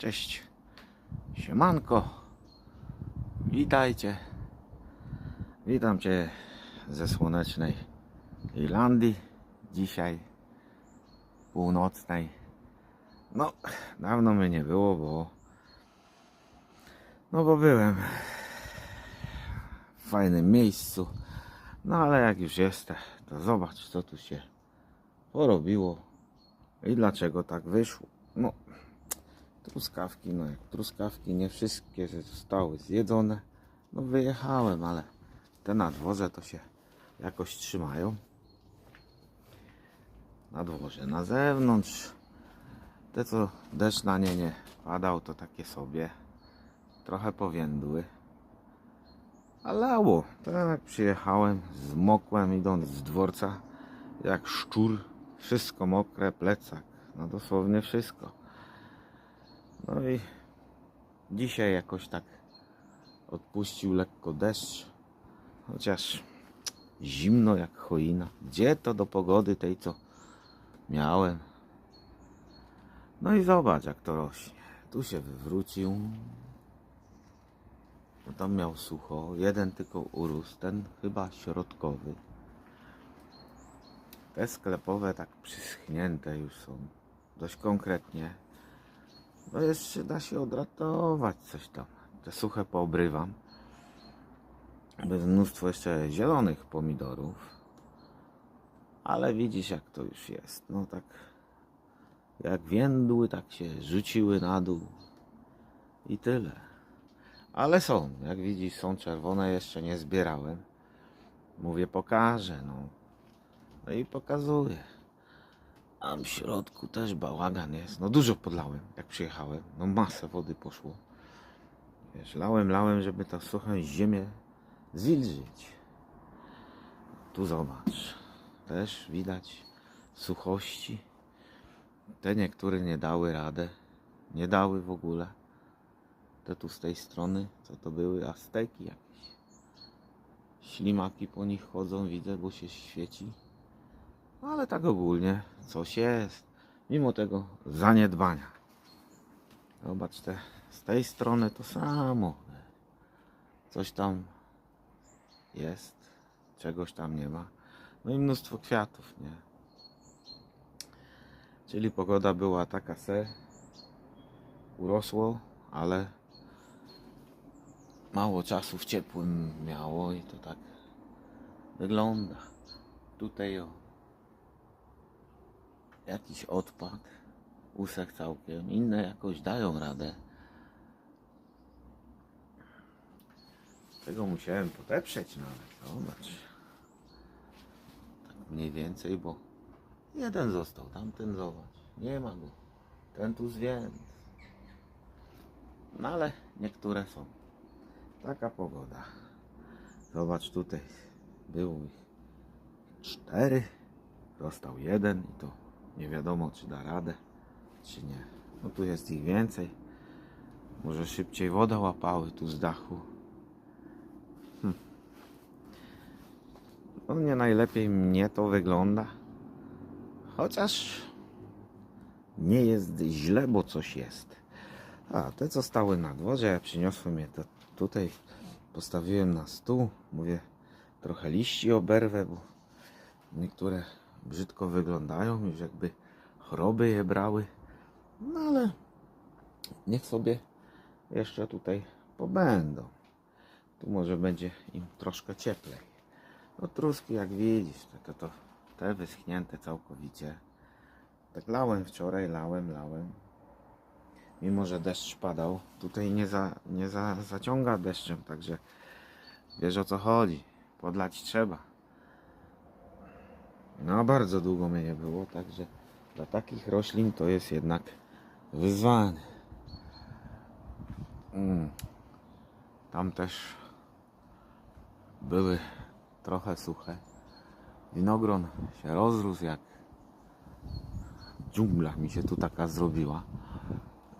Cześć. Siemanko. Witajcie. Witam Cię ze słonecznej Irlandii. Dzisiaj północnej. No, dawno mnie nie było, bo no bo byłem w fajnym miejscu. No ale jak już jestem, to zobacz co tu się porobiło i dlaczego tak wyszło. No, truskawki, no jak truskawki nie wszystkie zostały zjedzone. No wyjechałem, ale te na dworze to się jakoś trzymają. Na dworze, na zewnątrz. Te co deszcz na nie nie padał, to takie sobie. Trochę powiędły. A lało. Tak przyjechałem, zmokłem idąc z dworca, jak szczur. Wszystko mokre, plecak. No dosłownie wszystko. No i dzisiaj jakoś tak odpuścił lekko deszcz. Chociaż zimno jak choina. Gdzie to do pogody tej, co miałem? No i zobacz jak to rośnie. Tu się wywrócił. No tam miał sucho. Jeden tylko urósł. Ten chyba środkowy. Te sklepowe tak przyschnięte już są. Dość konkretnie. No jeszcze da się odratować coś tam. Te suche poobrywam. Bez mnóstwo jeszcze zielonych pomidorów. Ale widzisz jak to już jest. No tak jak więdły, tak się rzuciły na dół. I tyle. Ale są, jak widzisz, są czerwone, jeszcze nie zbierałem. Mówię, pokażę, no. No i pokazuję. A w środku też bałagan jest. No dużo podlałem, jak przyjechałem. No masę wody poszło. Wiesz, lałem, lałem, żeby tą suchą ziemię zwilżyć. Tu zobacz. Też widać suchości. Te niektóre nie dały radę. Nie dały w ogóle. Te tu z tej strony, co to były? Azteki jakieś. Ślimaki po nich chodzą, widzę, bo się świeci. Ale tak ogólnie coś jest. Mimo tego zaniedbania. Zobacz z tej strony to samo. Coś tam jest, czegoś tam nie ma. No i mnóstwo kwiatów, nie? Czyli pogoda była taka se. Urosło, ale mało czasu w ciepłym miało i to tak wygląda. Tutaj o jakiś odpad, usek całkiem, inne jakoś dają radę. Tego musiałem podeprzeć nawet, zobacz. Tak mniej więcej, bo jeden został, tamten zobacz, nie ma go. Ten tu zwiędł. No ale niektóre są. Taka pogoda. Zobacz tutaj, było ich cztery, został jeden i to nie wiadomo czy da radę, czy nie. No tu jest ich więcej. Może szybciej woda łapały tu z dachu. Hm. No nie najlepiej mnie to wygląda. Chociaż nie jest źle, bo coś jest. A te co stały na dworze, ja przyniosłem je to tutaj, postawiłem na stół. Mówię, trochę liści oberwę, bo niektóre brzydko wyglądają, już jakby choroby je brały. No ale niech sobie jeszcze tutaj pobędą. Tu może będzie im troszkę cieplej. No truski jak widzisz, to, to, te wyschnięte całkowicie. Tak lałem wczoraj, lałem, lałem. Mimo, że deszcz padał, tutaj nie, za, nie za, zaciąga deszczem, także wiesz o co chodzi. Podlać trzeba. No bardzo długo mnie nie było, także dla takich roślin to jest jednak wyzwanie. Mm. Tam też były trochę suche. Winogron się rozrósł jak dżungla mi się tu taka zrobiła.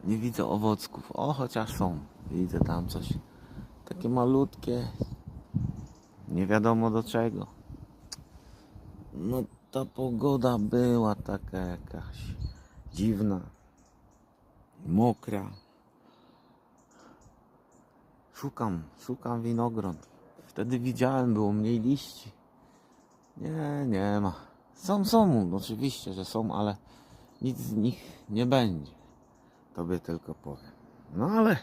Nie widzę owocków. O, chociaż są. Widzę tam coś takie malutkie. Nie wiadomo do czego. No ta pogoda była taka jakaś dziwna, mokra. Szukam, szukam winogron. Wtedy widziałem, było mniej liści. Nie, nie ma. Są, są, oczywiście, że są, ale nic z nich nie będzie. Tobie tylko powiem. No ale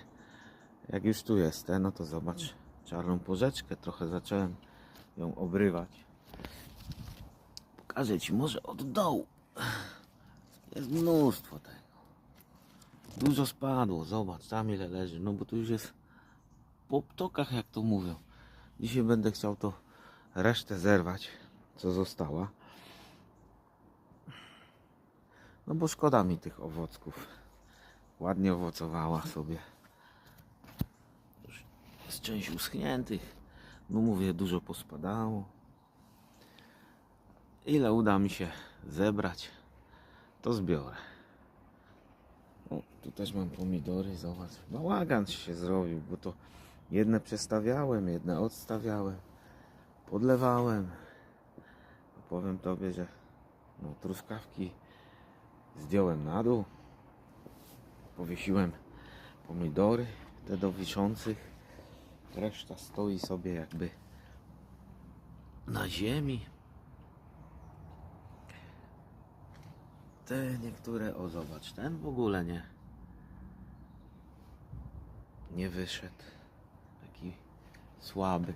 jak już tu jestem, no to zobacz czarną porzeczkę. Trochę zacząłem ją obrywać. Pokażę Ci może od dołu. Jest mnóstwo tego. Dużo spadło, zobacz, tam ile leży. No bo tu już jest po ptokach, jak to mówią. Dzisiaj będę chciał to resztę zerwać, co została. No bo szkoda mi tych owocków. Ładnie owocowała sobie. Już jest część uschniętych. No mówię, dużo pospadało. Ile uda mi się zebrać, to zbiorę. O, tu też mam pomidory, zobacz. Bałagan się zrobił, bo to jedne przestawiałem, jedne odstawiałem, podlewałem. Powiem tobie, że no, truskawki zdjąłem na dół, powiesiłem pomidory, te do wiszących. Reszta stoi sobie jakby na ziemi. Te niektóre, o zobacz, ten w ogóle nie. Nie wyszedł. Taki słaby.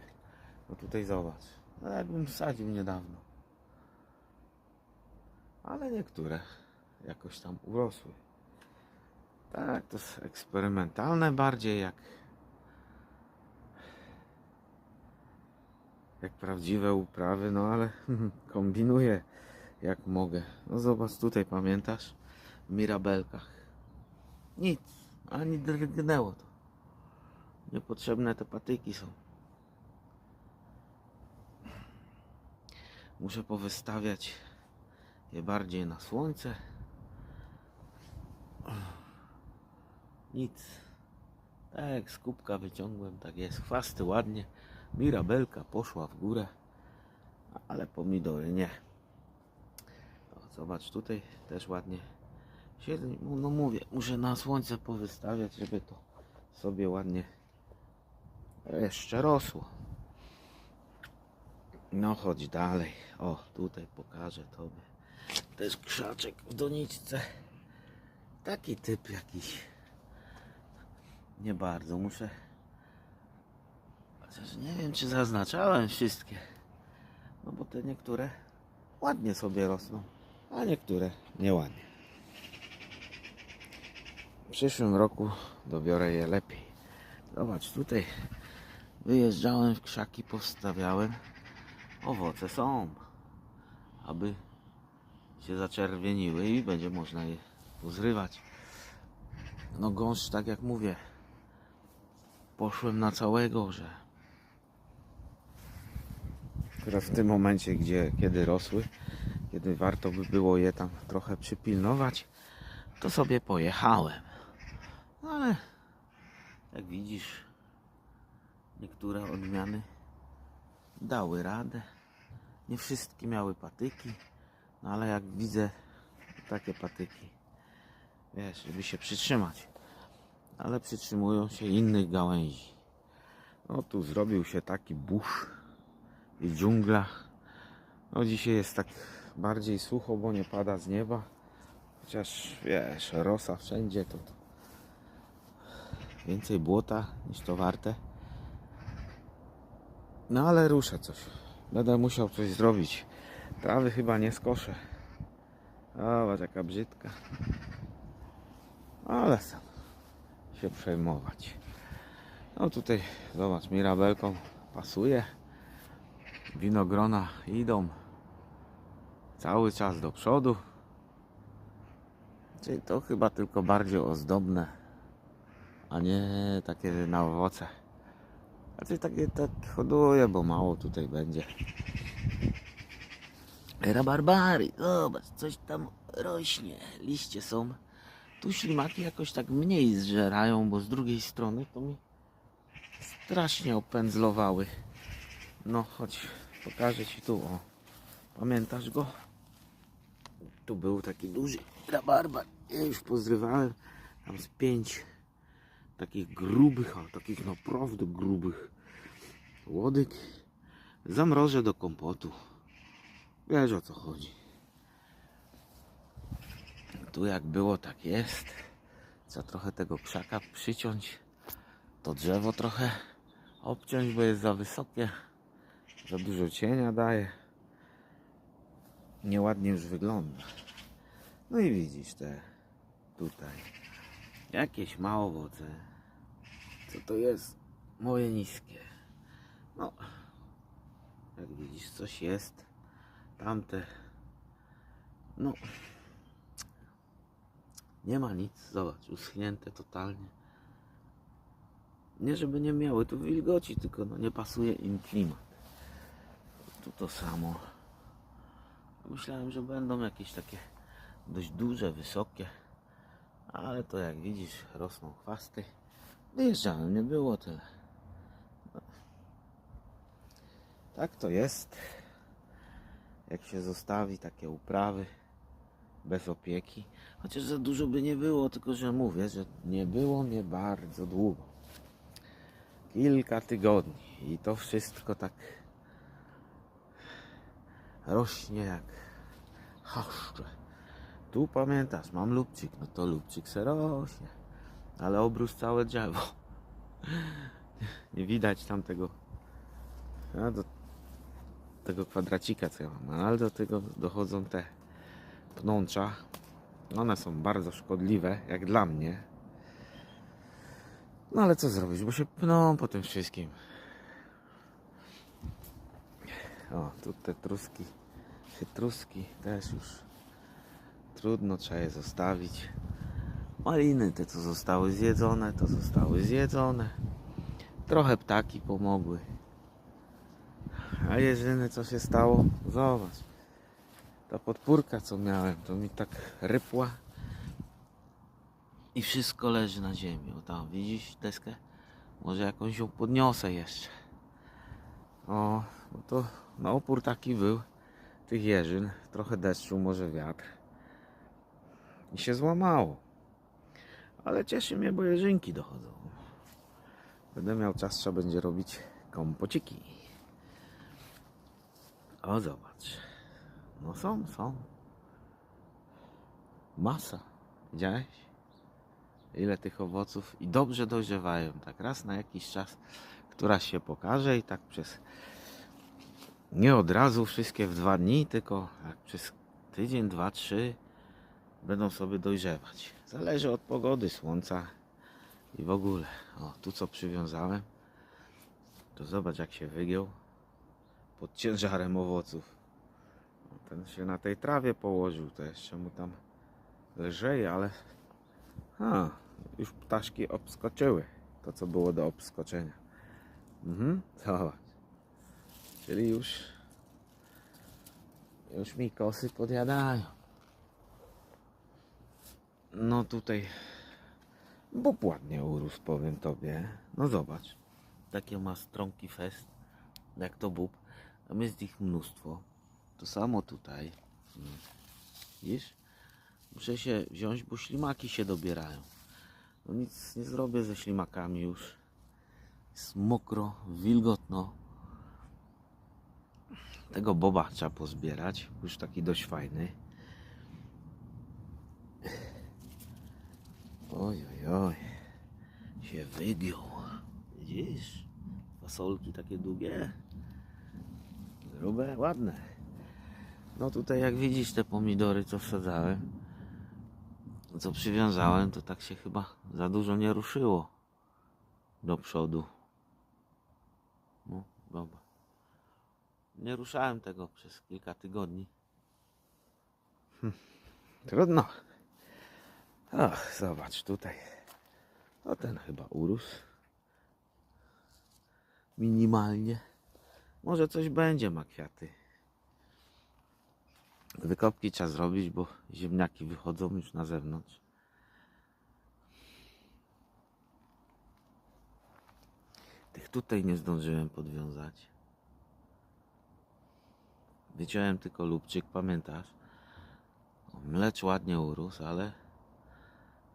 No tutaj zobacz. No jakbym wsadził niedawno. Ale niektóre jakoś tam urosły. Tak, to jest eksperymentalne bardziej jak jak prawdziwe uprawy, no ale kombinuję jak mogę. No zobacz tutaj, pamiętasz? W Mirabelkach. Nic, ani drgnęło to. Niepotrzebne te patyki są. Muszę powystawiać je bardziej na słońce. Nic. Tak z kubka wyciągłem, tak jest. Chwasty ładnie. Mirabelka poszła w górę, ale pomidory nie. Zobacz, tutaj też ładnie się, no mówię, muszę na słońce powystawiać, żeby to sobie ładnie jeszcze rosło. No chodź dalej. O, tutaj pokażę tobie. Też krzaczek w doniczce. Taki typ jakiś. Nie bardzo muszę. Chociaż nie wiem, czy zaznaczałem wszystkie. No bo te niektóre ładnie sobie rosną, a niektóre nieładnie. W przyszłym roku dobiorę je lepiej. Zobacz, tutaj wyjeżdżałem w krzaki, powstawiałem. Owoce są, aby się zaczerwieniły i będzie można je pozrywać. No gąszcz, tak jak mówię, poszłem na całego, że Teraz w tym momencie, gdzie, kiedy rosły, kiedy warto by było je tam trochę przypilnować, to sobie pojechałem. No ale jak widzisz, niektóre odmiany dały radę. Nie wszystkie miały patyki, no ale jak widzę takie patyki, wiesz, żeby się przytrzymać, ale przytrzymują się innych gałęzi. No tu zrobił się taki burz i dżungla. No dzisiaj jest tak bardziej sucho, bo nie pada z nieba. Chociaż wiesz, rosa wszędzie to, to więcej błota niż to warte. No ale ruszę coś. Będę musiał coś zrobić. Trawy chyba nie skoszę. O, taka brzydka. Ale sam się przejmować. No tutaj zobacz, mirabelką pasuje. Winogrona idą cały czas do przodu. Czyli to chyba tylko bardziej ozdobne, a nie takie na owoce. Znaczy takie tak hoduję, bo mało tutaj będzie. Rabarbary, zobacz, coś tam rośnie, liście są. Tu ślimaki jakoś tak mniej zżerają, bo z drugiej strony to mi strasznie opędzlowały. No chodź, pokażę Ci tu, o. Pamiętasz go? Tu był taki duży rabarbar. Ja już pozrywałem. Tam z pięć takich grubych, a takich naprawdę grubych łodyg zamrożę do kompotu. Wiesz o co chodzi. Tu jak było, tak jest. Trzeba trochę tego krzaka przyciąć. To drzewo trochę obciąć, bo jest za wysokie. Za dużo cienia daje. Nieładnie już wygląda. No i widzisz te tutaj. Jakieś ma owoce. Co to jest? Moje niskie. No, jak widzisz, coś jest. Tamte. No, nie ma nic. Zobacz, uschnięte totalnie. Nie, żeby nie miały tu wilgoci, tylko no nie pasuje im klimat. Tu to samo. Myślałem, że będą jakieś takie dość duże, wysokie. Ale to jak widzisz, rosną chwasty. Wyjeżdżałem, nie było tyle. No. Tak to jest. Jak się zostawi takie uprawy bez opieki. Chociaż za dużo by nie było, tylko że mówię, że nie było mnie bardzo długo. Kilka tygodni i to wszystko tak rośnie jak chaszcze. Tu pamiętasz, mam lubczyk, no to lubczyk se rośnie, ale obrósł całe drzewo. Nie widać tam tego, a do tego kwadracika co ja mam, ale do tego dochodzą te pnącza. One są bardzo szkodliwe, jak dla mnie. No ale co zrobić, bo się pną po tym wszystkim. O, tu te truski, chytruski też już trudno, trzeba je zostawić. Maliny te, co zostały zjedzone, to zostały zjedzone. Trochę ptaki pomogły. A jedyne co się stało, zobacz. Ta podpórka co miałem, to mi tak rypła. I wszystko leży na ziemi. O tam, widzisz deskę? Może jakąś ją podniosę jeszcze. O, no to no opór taki był tych jeżyn. Trochę deszczu, może wiatr. I się złamało. Ale cieszy mnie, bo jeżynki dochodzą. Będę miał czas, trzeba będzie robić kompociki. O, zobacz. No są, są. Masa. Widziałeś? Ile tych owoców i dobrze dojrzewają. Tak raz na jakiś czas któraś się pokaże i tak przez nie od razu wszystkie w dwa dni, tylko przez tydzień, dwa, trzy będą sobie dojrzewać. Zależy od pogody, słońca i w ogóle. O, tu co przywiązałem, to zobacz jak się wygiął pod ciężarem owoców. Ten się na tej trawie położył, to jeszcze mu tam lżej, ale a, już ptaszki obskoczyły to, co było do obskoczenia. Mhm, zobacz. Czyli już już mi kosy podjadają. No tutaj bób ładnie urósł, powiem tobie. No zobacz. Takie ma strąki fest, jak to bób. Tam jest ich mnóstwo. To samo tutaj. Mm. Widzisz? Muszę się wziąć, bo ślimaki się dobierają. No nic nie zrobię ze ślimakami już. Jest mokro, wilgotno. Tego boba trzeba pozbierać. Już taki dość fajny. Oj, oj, oj. Się wygiął. Widzisz? Fasolki takie długie. Grube, ładne. No tutaj jak widzisz te pomidory, co wsadzałem, co przywiązałem, to tak się chyba za dużo nie ruszyło do przodu. No, dobra. Nie ruszałem tego przez kilka tygodni. Hm, trudno. Ach, zobacz tutaj. O ten chyba urósł. Minimalnie. Może coś będzie, ma kwiaty. Wykopki trzeba zrobić, bo ziemniaki wychodzą już na zewnątrz. Tych tutaj nie zdążyłem podwiązać. Wyciąłem tylko lubczyk, pamiętasz? Mlecz ładnie urósł, ale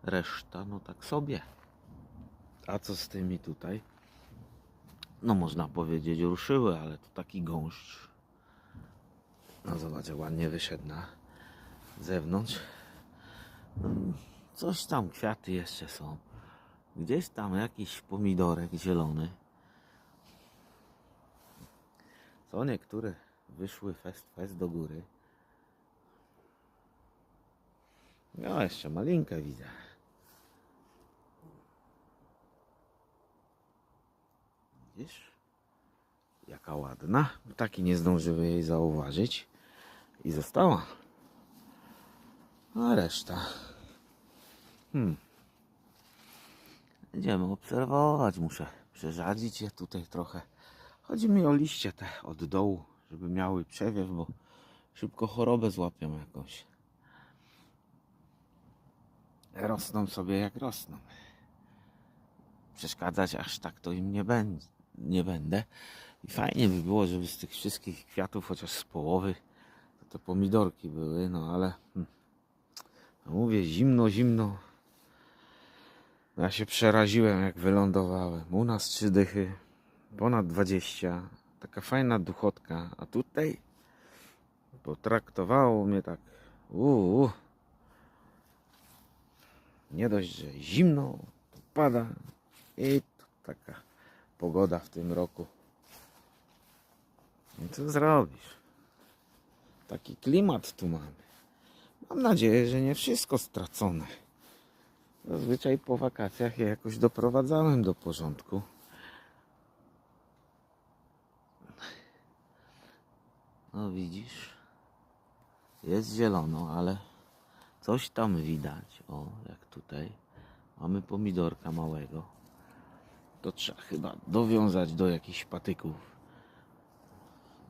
reszta no tak sobie. A co z tymi tutaj? No można powiedzieć ruszyły, ale to taki gąszcz. No zobacz, jak ładnie wyszedł na zewnątrz. Coś tam, kwiaty jeszcze są. Gdzieś tam jakiś pomidorek zielony. Co niektóre wyszły fest, fest do góry. No, jeszcze malinkę widzę. Widzisz? Jaka ładna. Taki nie zdążyły jej zauważyć. I została. A reszta. Hmm. Będziemy obserwować. Muszę przerzadzić je tutaj trochę. Chodzi mi o liście te od dołu, żeby miały przewiew, bo szybko chorobę złapią jakąś. Rosną sobie jak rosną. Przeszkadzać aż tak to im nie, będę, nie będę. I fajnie by było, żeby z tych wszystkich kwiatów, chociaż z połowy, to te pomidorki były, no ale hmm, no mówię, zimno, zimno. Ja się przeraziłem, jak wylądowałem. U nas trzy dychy, ponad 20. Taka fajna duchotka, a tutaj potraktowało mnie tak. Uuu. Nie dość, że zimno, pada i to taka pogoda w tym roku. I co zrobisz? Taki klimat tu mamy. Mam nadzieję, że nie wszystko stracone. Zazwyczaj po wakacjach je jakoś doprowadzałem do porządku. No widzisz, jest zielono, ale coś tam widać. O, jak tutaj mamy pomidorka małego. To trzeba chyba dowiązać do jakichś patyków.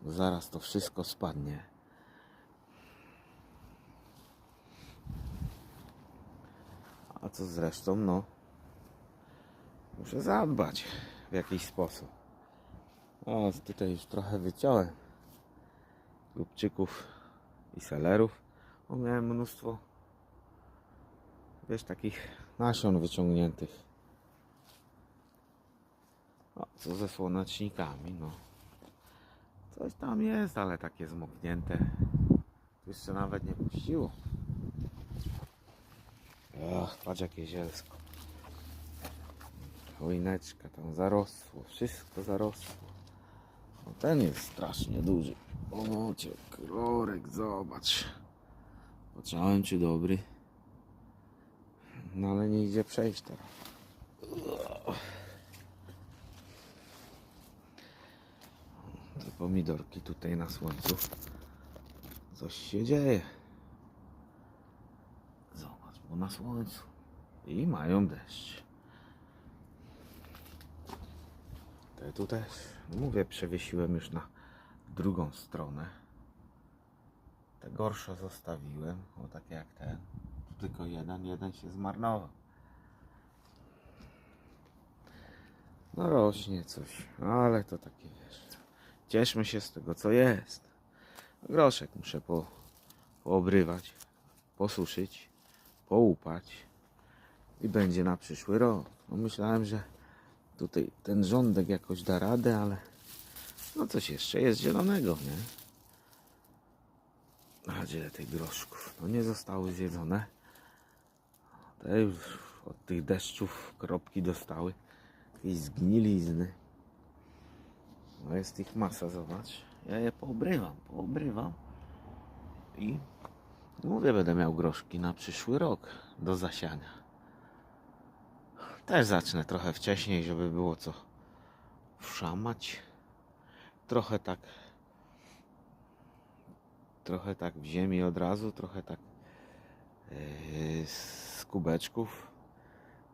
Zaraz to wszystko spadnie. A co z resztą? No, muszę zadbać w jakiś sposób. O, tutaj już trochę wyciąłem lubczyków i selerów. O, miałem mnóstwo, wiesz, takich nasion wyciągniętych. O, co ze słonecznikami, no. Coś tam jest, ale takie zmoknięte. Tu jeszcze nawet nie puściło. Ach, patrz jakie zielsko. Choineczka tam zarosło, wszystko zarosło. No ten jest strasznie duży. O, cię kolorek, zobacz. Patrzałem czy dobry. No ale nie idzie przejść teraz. Te pomidorki tutaj na słońcu. Coś się dzieje. Zobacz, bo na słońcu. I mają deszcz. Te tu też. Mówię, przewiesiłem już na drugą stronę. Te gorsze zostawiłem, o takie jak ten. Tu tylko jeden, jeden się zmarnował. No rośnie coś, ale to takie wiesz. Cieszmy się z tego co jest. Groszek muszę po, poobrywać, posuszyć, połupać i będzie na przyszły rok. No myślałem, że tutaj ten rządek jakoś da radę, ale no coś jeszcze jest zielonego, nie? A gdzie tych groszków? No nie zostały zjedzone. Te już od tych deszczów kropki dostały. Jakieś zgnilizny. No jest ich masa, zobacz. Ja je poobrywam, poobrywam. I mówię, będę miał groszki na przyszły rok do zasiania. Też zacznę trochę wcześniej, żeby było co wszamać. Trochę tak trochę tak w ziemi od razu, trochę tak yy, z kubeczków.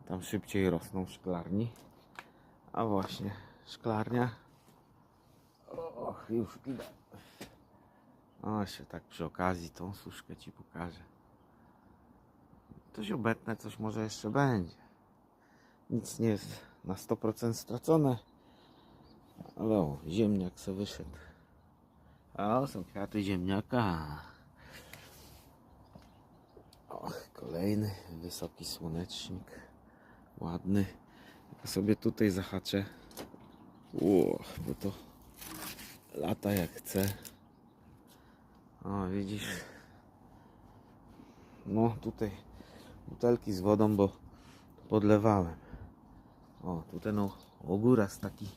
Tam szybciej rosną szklarni. A właśnie szklarnia. Och, już idę. O, się tak przy okazji tą suszkę ci pokażę. Coś obetnę, coś może jeszcze będzie. Nic nie jest na 100% stracone. Ale o, ziemniak se wyszedł. O, są kwiaty ziemniaka. Och, kolejny wysoki słonecznik. Ładny. Ja sobie tutaj zahaczę. Ło, bo to lata jak chce. O, widzisz? No, tutaj butelki z wodą, bo podlewałem. O, tutaj no ogóras taki,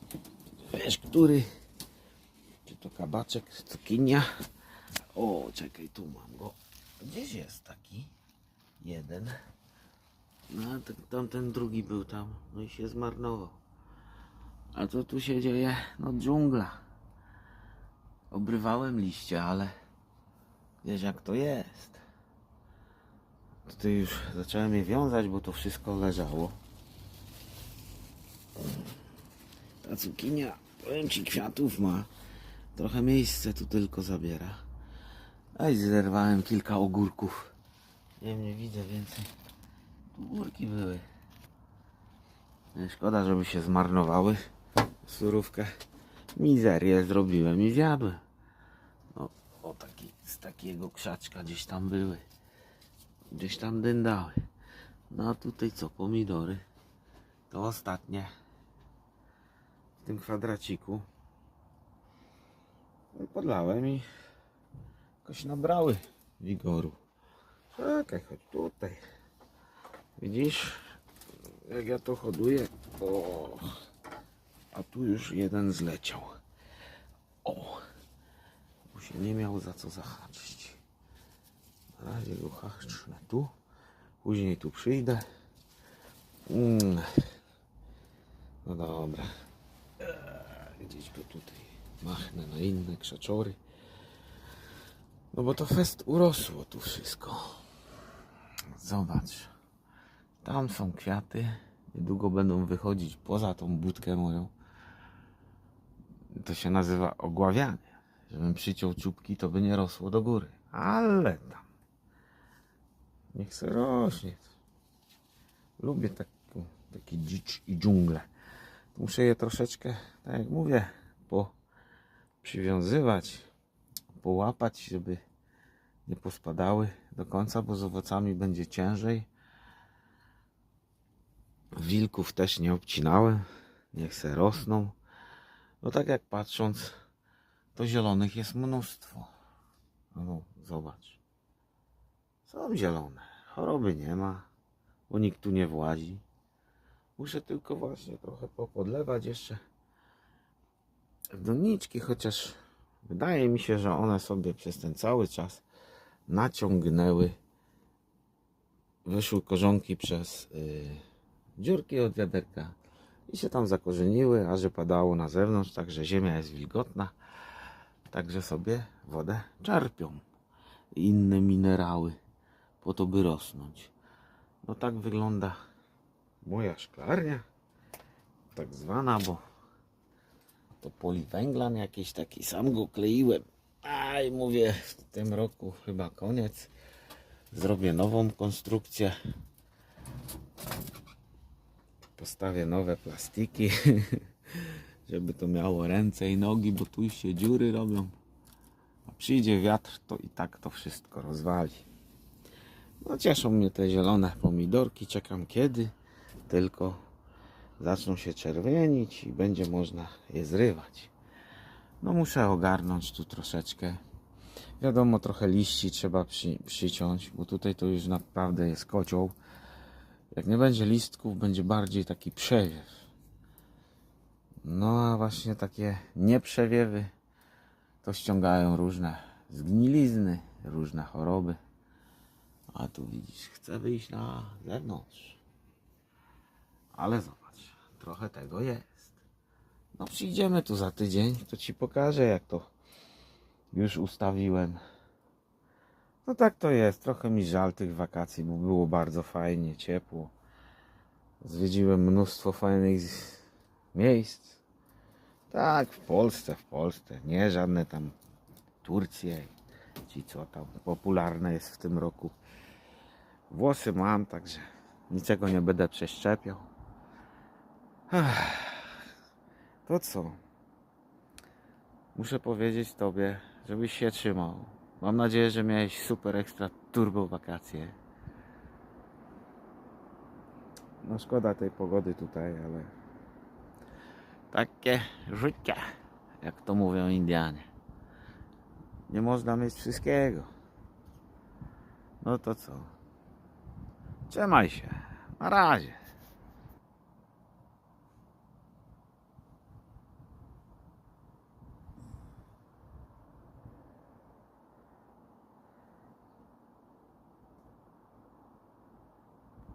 wiesz, który, czy to kabaczek, cukinia. O, czekaj, tu mam go. Gdzieś jest taki jeden. No, tamten drugi był tam, no i się zmarnował. A co tu się dzieje? No dżungla. Obrywałem liście, ale wiesz jak to jest. Tutaj już zacząłem je wiązać, bo to wszystko leżało. Ta cukinia, powiem ci, kwiatów ma. Trochę miejsce tu tylko zabiera. I zerwałem kilka ogórków. Nie nie widzę więcej. Tu górki były. Szkoda, żeby się zmarnowały. Surówkę. Mizerię zrobiłem i zjadłem. No, o taki, z takiego krzaczka gdzieś tam były. Gdzieś tam dędały. No a tutaj co? Pomidory. To ostatnie. Tym kwadraciku. No, Podlałem i jakoś nabrały wigoru. Czekaj, chodź tutaj. Widzisz? Jak ja to hoduję. O, a tu już jeden zleciał. O, bo się nie miał za co zahaczyć. Na razie go hacznę tu. Później tu przyjdę. Mm. No dobra. Gdzieś go tutaj machnę na inne krzaczory. No bo to fest urosło tu wszystko. Zobacz. Tam są kwiaty. Niedługo będą wychodzić poza tą budkę moją. To się nazywa ogławianie. Żebym przyciął czubki, to by nie rosło do góry. Ale tam. Niech se rośnie. Lubię taką, taki dzicz i dżunglę. Muszę je troszeczkę, tak jak mówię, po przywiązywać, połapać, żeby nie pospadały do końca, bo z owocami będzie ciężej. Wilków też nie obcinałem, niech se rosną. No tak jak patrząc, to zielonych jest mnóstwo. No, zobacz. Są zielone, choroby nie ma, bo nikt tu nie włazi. Muszę tylko właśnie trochę popodlewać jeszcze doniczki, chociaż wydaje mi się, że one sobie przez ten cały czas naciągnęły, wyszły korzonki przez y, dziurki od wiaderka i się tam zakorzeniły, a że padało na zewnątrz, także ziemia jest wilgotna, także sobie wodę czerpią i inne minerały po to, by rosnąć. No tak wygląda moja szklarnia, tak zwana, bo to poliwęglan jakiś taki, sam go kleiłem. Aj, mówię, w tym roku chyba koniec. Zrobię nową konstrukcję. Postawię nowe plastiki, żeby to miało ręce i nogi, bo tu się dziury robią. A przyjdzie wiatr, to i tak to wszystko rozwali. No cieszą mnie te zielone pomidorki, czekam kiedy tylko zaczną się czerwienić i będzie można je zrywać. No muszę ogarnąć tu troszeczkę. Wiadomo, trochę liści trzeba przy, przyciąć, bo tutaj to już naprawdę jest kocioł. Jak nie będzie listków, będzie bardziej taki przewiew. No a właśnie takie nieprzewiewy to ściągają różne zgnilizny, różne choroby. A tu widzisz, chcę wyjść na zewnątrz. Ale zobacz, trochę tego jest. No przyjdziemy tu za tydzień, to ci pokażę jak to już ustawiłem. No tak to jest, trochę mi żal tych wakacji, bo było bardzo fajnie, ciepło. Zwiedziłem mnóstwo fajnych miejsc. Tak, w Polsce, w Polsce, nie żadne tam Turcje, ci co tam popularne jest w tym roku. Włosy mam, także niczego nie będę przeszczepiał. To co? Muszę powiedzieć Tobie, żebyś się trzymał. Mam nadzieję, że miałeś super ekstra turbo wakacje. No szkoda tej pogody tutaj, ale takie życie, jak to mówią Indianie. Nie można mieć wszystkiego. No to co? Trzymaj się. Na razie.